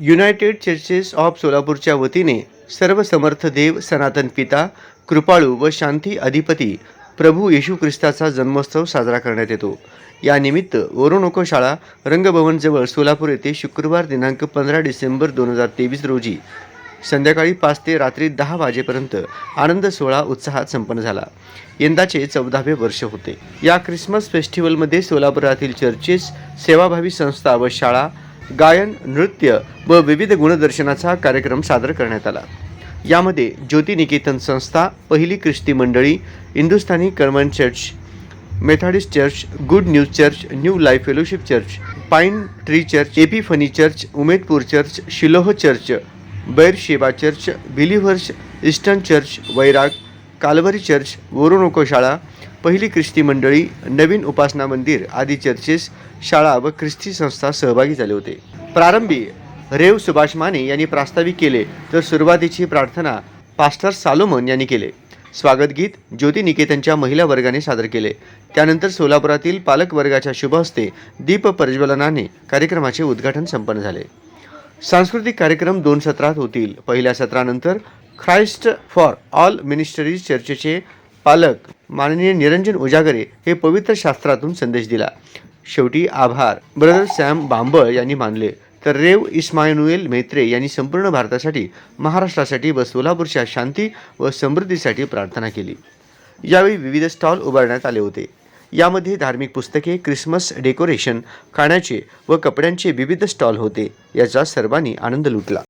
United churches of सोलापूरच्या वतीने सर्व समर्थ देव सनातन पिता कृपाळू व शांती अधिपती प्रभू येशू ख्रिस्ताचा जन्मोत्सव साजरा करण्यात येतो. यानिमित्त वरुणोको शाळा रंगभवनजवळ सोलापूर येथे शुक्रवार दिनांक पंधरा डिसेंबर दोन हजार तेवीस रोजी संध्याकाळी पाच ते रात्री दहा वाजेपर्यंत आनंद सोहळा उत्साहात संपन्न झाला. यंदाचे चौदावे वर्ष होते. या ख्रिसमस फेस्टिवलमध्ये सोलापुरातील चर्चेस सेवाभावी संस्था व शाळा गायन नृत्य व विविध गुणदर्शनाचा कार्यक्रम सादर करण्यात आला. यामध्ये ज्योती निकेतन संस्था पहिली ख्रिस्ती मंडळी Hindustani Karman church Methodist church good news church new life fellowship church pine tree church AP funny church Umedpur church Shiloh church Beersheba church believers eastern church Vairag Calvary church वोरोनोको शाळा पहिली ख्रिस्ती मंडळी नवीन उपासना मंदिर आदी चर्चेस शाळा व ख्रिस्ती संस्था सहभागी झाले होते. प्रारंभी रेव सुभाष माने यांनी प्रास्ताविक केले तर सुरुवातीची प्रार्थना पास्टर सालोमन यांनी केले. स्वागत गीत ज्योती निकेतनच्या महिला वर्गाने सादर केले. त्यानंतर सोलापुरातील पालक वर्गाच्या शुभ हस्ते दीप प्रज्वलनाने कार्यक्रमाचे उद्घाटन संपन्न झाले. सांस्कृतिक कार्यक्रम दोन सत्रात होतील. पहिल्या सत्रानंतर ख्राइस्ट फॉर ऑल मिनिस्टरीज चर्चेचे पालक माननीय निरंजन उजागरे हे पवित्र शास्त्रातून संदेश दिला. शेवटी आभार. ब्रदर सॅम बांबळ यांनी मानले. तर रेव इस्मायनुएल मेत्रे यांनी संपूर्ण भारतासाठी महाराष्ट्रासाठी व सोलापूरच्या शांती व समृद्धीसाठी प्रार्थना केली. यावेळी विविध स्टॉल उभारण्यात आले होते. यामध्ये धार्मिक पुस्तके क्रिसमस डेकोरेशन खाण्याचे व कपड्यांचे विविध स्टॉल होते याचा सर्वांनी आनंद लुटला.